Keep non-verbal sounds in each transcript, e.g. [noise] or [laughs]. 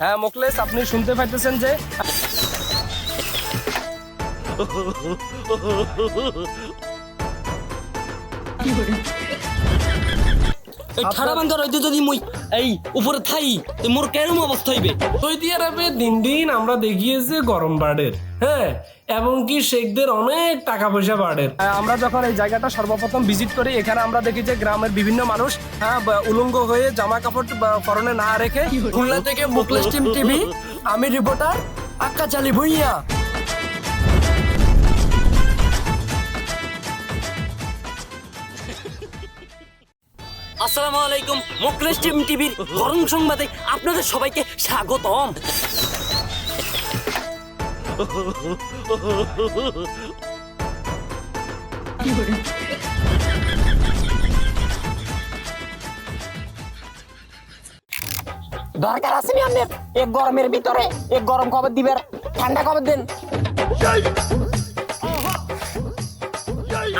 হ্যাঁ মোকলেস আপনি শুনতে পাইতেছেন যে [laughs] এই ঠাড়া বান্ধা রইতে যদি মুই এই উপরে থাই তো মোর কেরম অবস্থা হইবে? সৌদি আরবে দিন দিন আমরা দেখিয়েছি গরম বাড়ের হ্যাঁ? এবং কি শেখদের অনেক টাকা পয়সা বাড়ের। আমরা যখন এই জায়গাটা সর্বপ্রথম ভিজিট করি এখানে আমরা দেখি যে গ্রামের বিভিন্ন মানুষ হ্যাঁ উলঙ্গ হয়ে জামা কাপড় পরনে না রেখে খুলনা থেকে মুকলেশ টিম টিভি আমি রিপোর্টার আক্কা চালি ভুইয়া। আসসালামু আলাইকুম মুকলেশ টিম টিভির গরম সংবাদে আপনাদের সবাইকে স্বাগতম। দরকার আছে নি আপনার? এক গরমের ভিতরে। এক গরম খবর দিবেন? ঠান্ডা খবর দেন?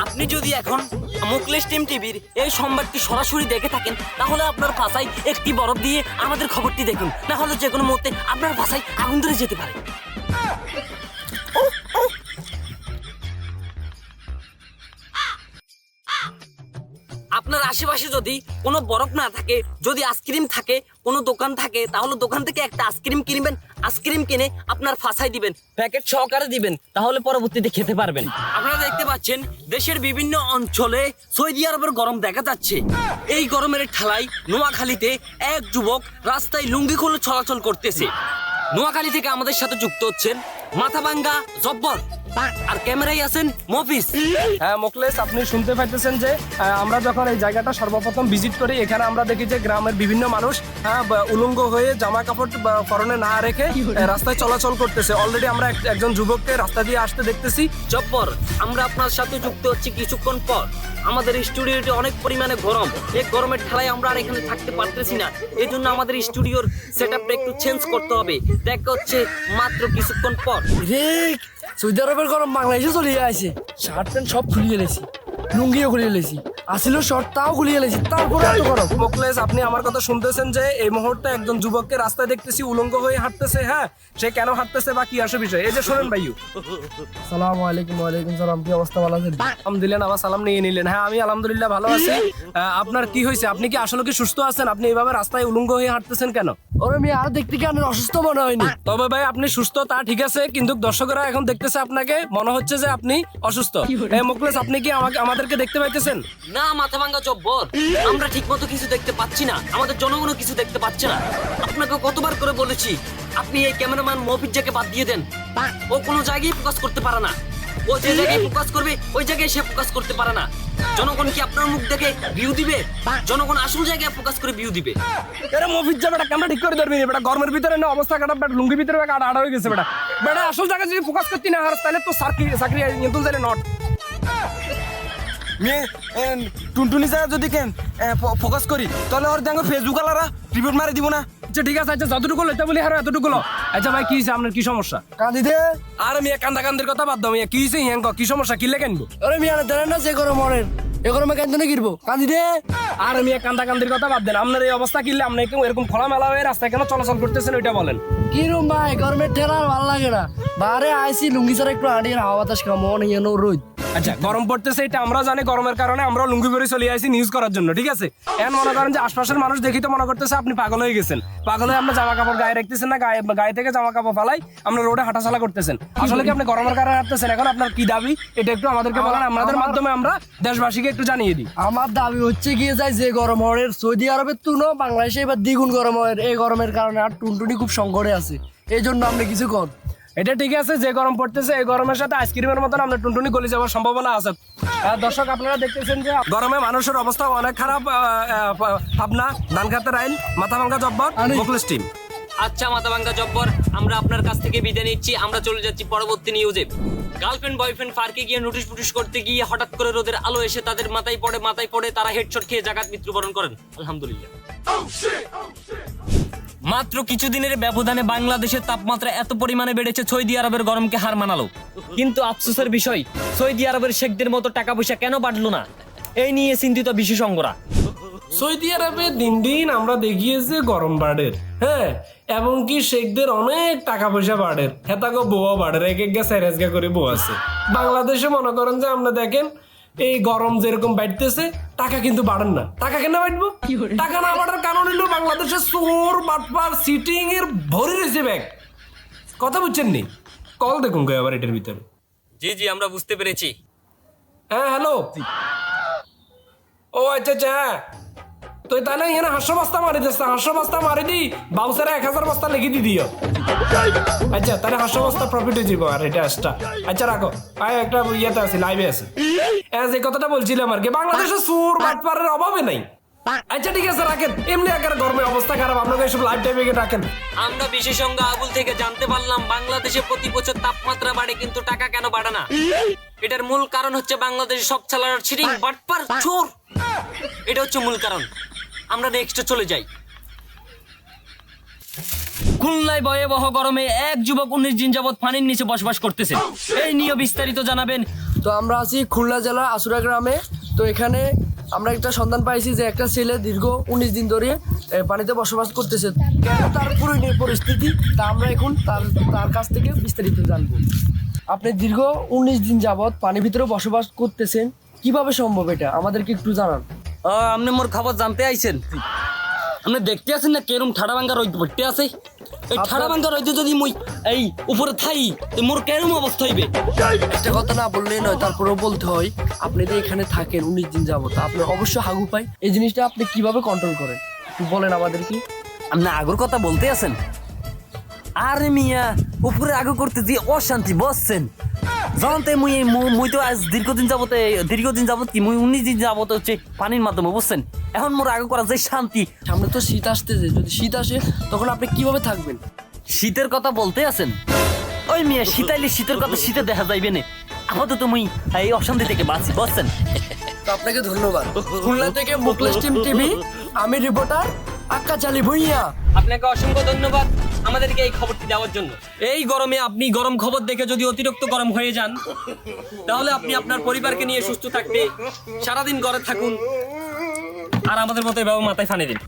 আপনি যদি এখন মুকলেশ টিম টিভির এই সংবাদটি সরাসরি দেখে থাকেন, তাহলে আপনার ভাষায় একটি বরফ দিয়ে আমাদের খবরটি দেখুন। না হলে যে কোনো মুহূর্তে আপনার ভাষায় আগুন ধরে যেতে পারে। আশেপাশে যদি কোনো বরফ না থাকে, যদি আইসক্রিম থাকে, কোনো দোকান থাকে, তাহলে দোকান থেকে একটা আইসক্রিম কিনবেন, আইসক্রিম কিনে আপনার ফাঁসাই দিবেন, প্যাকেট সহকারে দিবেন, তাহলে পরবর্তীতে খেতে পারবেন। আপনারা দেখতে পাচ্ছেন, দেশের বিভিন্ন অঞ্চলে সৌদি আরবের গরম দেখা যাচ্ছে। এই গরমের ঠালাই নোয়াখালীতে এক যুবক রাস্তায় লুঙ্গি খুলে চলাচল করতেছে। নোয়াখালী থেকে আমাদের সাথে যুক্ত হচ্ছেন মাথাভাঙ্গা জব্বর। আর ক্যামেরায় আছেন মফিস হ্যাঁ মোকলেস আপনি শুনতে পাইতেছেন যে আমরা যখন এই জায়গাটা সর্বপ্রথম ভিজিট করি এখানে আমরা দেখি যে গ্রামের বিভিন্ন মানুষ হ্যাঁ উলঙ্গ হয়ে জামা কাপড় পরনে না রেখে রাস্তায় চলাচল করতেছে। অলরেডি আমরা একজন যুবককে রাস্তা দিয়ে আসতে দেখতেছি। জব্বর আমরা আপনার সাথে যুক্ত হচ্ছি কিছুক্ষণ পর। আমাদের স্টুডিওটি অনেক পরিমাণে গরম। এই গরমের ঠেলায় আমরা আর এখানে থাকতে পারতেছি না। এই জন্য আমাদের স্টুডিওর সেট একটু চেঞ্জ করতে হবে। দেখা হচ্ছে মাত্র কিছুক্ষণ পর। রে সৌদি আরবের গরম বাংলাদেশে চলে আসে শার্ট প্যান্ট সব খুলিয়ে লেছি, লুঙ্গিও খুলিয়ে লেছি, আসিল শর্ট তাও খুলিয়ে লেছি। তারপরে এত গরম। মোকলেস আপনি আমার কথা শুনতেছেন যে এই মুহূর্তে একজন যুবককে রাস্তায় দেখতেছি, উলঙ্গ হয়ে হাঁটতেছে হ্যাঁ? সে কেন হাঁটতেছে বা কি আসে বিষয়? এই যে শোনেন ভাইয়ু। সালাম আলাইকুম, ওয়ালাইকুম সালাম, কি অবস্থা? ভালো আছেন? আলহামদুলিল্লাহ আমার সালাম নিয়ে নিলেন। হ্যাঁ আমি আলহামদুলিল্লাহ ভালো আছি। আপনার কি হয়েছে? আপনি কি আসলে কি সুস্থ আছেন? আপনি এইভাবে রাস্তায় উলঙ্গ হয়ে হাঁটতেছেন কেন? ওরে মেয়ে আর দেখতে কি আপনার অসুস্থ মনে হয়নি? তবে ভাই আপনি সুস্থ তা ঠিক আছে কিন্তু দর্শকরা এখন দেখতেছে আপনাকে মনে হচ্ছে যে আপনি অসুস্থ। এই মুকলেস আপনি কি আমাকে আমাদেরকে দেখতে পাইতেছেন? না মাথা ভাঙ্গা জব্বর। আমরা ঠিক মতো কিছু দেখতে পাচ্ছি না। আমাদের জনগণও কিছু দেখতে পাচ্ছে না। আপনাকে কতবার করে বলেছি আপনি এই ক্যামেরাম্যান মফিজাকে বাদ দিয়ে দেন। ও কোনো জায়গায় ফোকাস করতে পারে না। ও যে জায়গায় ফোকাস করবে ওই জায়গায় সে ফোকাস করতে পারে না জনগণ কি আপনার মুখ দেখে ভিউ দিবে জনগণ আসল জায়গায় ফোকাস করে ভিউ দিবে এরা মফিজ যাবে বেটা ক্যামেরা ঠিক করে ধরবি বেটা গরমের ভিতরে না অবস্থা কাটা বেটা লুঙ্গি ভিতরে বেটা আড়া হয়ে গেছে বেটা বেটা আসল জায়গায় যদি ফোকাস করতে না হারস তাহলে তো সার্কি চাকরি কিন্তু জানে নট মেয়ে টুনটুনি যা যদি কেন ফোকাস করি তাহলে ওর দেখো ফেসবুক আলারা রিপোর্ট মারি দিব না। আচ্ছা ঠিক আছে আচ্ছা যতটুকু লইতে বলি হারো এতটুকু লো। আচ্ছা ভাই কি হয়েছে আপনার কি সমস্যা? কাঁদি দে। আর মিয়া কান্দা কান্দের কথা বাদ দাও মিয়া। কি হয়েছে হিয়াঙ্ক কি সমস্যা? কি লেখেনবো ওরে মেয়ে আর দেন না যে গরম মরেন। এ গরমে কেন না গিরবো। কাঁদি দে। আর মিয়া কান্দা কান্দের কথা বাদ দেন। আপনার এই অবস্থা কিনলে আপনি এরকম এরকম খোলামেলা হয়ে রাস্তায় কেন চলাচল করতেছেন ওইটা বলেন। কি রুম ভাই গরমের ঠেলা আর ভালো লাগে না। বারে আইসি লুঙ্গি ছাড়া একটু আড়িয়ে হাওয়া বাতাস খামো অনেক রোদ। আচ্ছা গরম পড়তেছে এটা আমরা জানি গরমের কারণে আমরা লুঙ্গি পরে চলে আসি নিউজ করার জন্য ঠিক আছে? এখন মনে করেন যে আশপাশের মানুষ দেখি তো মনে করতেছে আপনি পাগল হয়ে গেছেন। পাগল হয়ে আপনার জামা কাপড় গায়ে রাখতেছেন না গায়ে গায়ে থেকে জামা কাপড় ফালাই আপনার রোডে হাঁটাচলা করতেছেন। আসলে কি আপনি গরমের কারণে হাঁটতেছেন? এখন আপনার কি দাবি? এটা একটু আমাদেরকে বলেন আমাদের মাধ্যমে আমরা দেশবাসীকে একটু জানিয়ে দিই। আমার দাবি হচ্ছে গিয়ে যায় যে গরম হয় সৌদি আরবের তুলো বাংলাদেশে এবার দ্বিগুণ গরম হয় এই গরমের কারণে আর টুনটুনি খুব সংকটে আছে। এই জন্য আপনি কিছু কর এটা ঠিক আছে যে গরম পড়তেছে এই গরমের সাথে আইসক্রিমের মতন আমরা টুনটুনি গলি যাওয়ার সম্ভাবনা আছে। আহ, দর্শক আপনারা দেখতেছেন যে গরমে মানুষের অবস্থা অনেক খারাপ পাবনা ধান খাতের আইন মাথা ভাঙ্গা জব্বর মুখলেস টিম আচ্ছা মাথাভাঙ্গা জব্বর আমরা আপনার কাছ থেকে বিদায় নিচ্ছি আমরা চলে যাচ্ছি পরবর্তী নিউজে গার্লফ্রেন্ড বয়ফ্রেন্ড পার্কে গিয়ে নোটিশ ফুটিশ করতে গিয়ে হঠাৎ করে রোদের আলো এসে তাদের মাথায় পড়ে মাথায় পড়ে তারা হেডশট খেয়ে জাগাত মৃত্যুবরণ করেন। আলহামদুলিল্লাহ। মাত্র কিছুদিনের ব্যবধানে বাংলাদেশের তাপমাত্রা এত পরিমাণে বেড়েছে, সৌদি আরবের গরমকে হার মানালো। কিন্তু আফসোসের বিষয়, সৌদি আরবের শেখদের মতো টাকা পয়সা কেন বাড়লো না? এই নিয়ে চিন্তিত বিশেষজ্ঞরা। সৌদি আরবে দিন দিন আমরা দেখিয়েছে গরম বাড়ের হ্যাঁ এবং কি শেখদের অনেক টাকা পয়সা বাড়ের হেতাগো বোয়া বাড়ের এক এক গা স্যারেজগা করে বউ আছে। বাংলাদেশে মনে করেন যে আমরা দেখেন এই গরম যেরকম বাড়তেছে টাকা কিন্তু বাড়েন না। টাকা কেন বাড়বো? টাকা না বাড়ার কারণ হলো বাংলাদেশে চোর বাটপার সিটিং এর ভরে রয়েছে ব্যাগ কথা বুঝছেন নি? কল দেখুন গো আবার এটার ভিতরে। জি জি আমরা বুঝতে পেরেছি। হ্যাঁ হ্যালো ও আচ্ছা আচ্ছা হ্যাঁ। তুই তাহলে এখানে হাস্য বস্তা মারি দিস হাস্য বস্তা মারি দি, বাউসারে এক হাজার বস্তা লিখে দি দিও। আচ্ছা তাহলে হাস্য বস্তা প্রফিট হয়ে আর এটা আসটা আচ্ছা রাখো। আয়, একটা ইয়েতে আছি লাইভে আছি। যে কথাটা বলছিলাম আর কি, বাংলাদেশে সুর বাটপারের অভাবে নাই। আচ্ছা ঠিক আছে, রাখেন। এমনি একের গরমের অবস্থা খারাপ, আপনাকে এসব লাইভ টাইমে রাখেন আমরা বিশেষজ্ঞ আবুল থেকে জানতে পারলাম, বাংলাদেশে প্রতি বছর তাপমাত্রা বাড়ে, কিন্তু টাকা কেন বাড়ে না? এটার মূল কারণ হচ্ছে বাংলাদেশে সব চালার ছিটিং, বাটপার, চোর। এটা হচ্ছে মূল কারণ। আমরা নেক্সটে চলে যাই। খুলনায় ভয়াবহ গরমে এক যুবক উনিশ দিন যাবৎ পানির নিচে বসবাস করতেছে। এই নিয়ে বিস্তারিত জানাবেন। তো আমরা আছি খুলনা জেলার আসুরা গ্রামে। তো এখানে আমরা একটা সন্ধান পাইছি যে একটা ছেলে দীর্ঘ উনিশ দিন ধরে পানিতে বসবাস করতেছে। তার পুরো পরিস্থিতি তা আমরা এখন তার তার কাছ থেকে বিস্তারিত জানব। আপনি দীর্ঘ উনিশ দিন যাবৎ পানির ভিতরে বসবাস করতেছেন। কীভাবে সম্ভব এটা? আমাদেরকে একটু জানান। আপনি মোর খবর জানতে আইছেন। আপনি দেখতে আছেন না কেরম ঠাড়া ভাঙ্গা রইতে পড়তে আছে? এই ঠাড়া ভাঙ্গা রইতে যদি মুই এই উপরে থাই তো মোর কেরম অবস্থা হইবে? একটা কথা না বললেই নয় তারপরেও বলতে হয় আপনি যে এখানে থাকেন উনিশ দিন যাবত আপনার অবশ্যই হাগু পাই। এই জিনিসটা আপনি কীভাবে কন্ট্রোল করেন? একটু বলেন আমাদের কি? আপনি আগর কথা বলতে আছেন? আরে মিয়া উপরে আগু করতে দিয়ে অশান্তি বসছেন। জানতে মুই এই মুই তো আজ দীর্ঘদিন যাবতে দীর্ঘদিন যাবত কি মুই উনিশ দিন যাবত হচ্ছে পানির মাধ্যমে বুঝছেন? এখন মোর আগু করা যে শান্তি। সামনে তো শীত আসতেছে যদি শীত আসে তখন আপনি কীভাবে থাকবেন? শীতের কথা বলতে আছেন? ওই মিয়া শীতাইলে শীতের কথা শীতে দেখা যাইবে না। আপাতত মুই এই অশান্তি থেকে বাঁচি বুঝছেন? তো আপনাকে ধন্যবাদ। খুলনা থেকে মুকলেশ টিম টিভি আমি রিপোর্টার আক্কা চালি ভুইয়া। আপনাকে অসংখ্য ধন্যবাদ। আমাদেরকে এই খবরটি দেওয়ার জন্য। এই গরমে আপনি গরম খবর দেখে যদি অতিরিক্ত গরম হয়ে যান, তাহলে আপনি আপনার পরিবারকে নিয়ে সুস্থ থাকবে সারাদিন ঘরে থাকুন আর আমাদের মতো এভাবে মাথায় ফানে দিন।